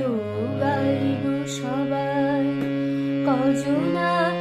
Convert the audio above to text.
তো গাইব সবাই। কজনা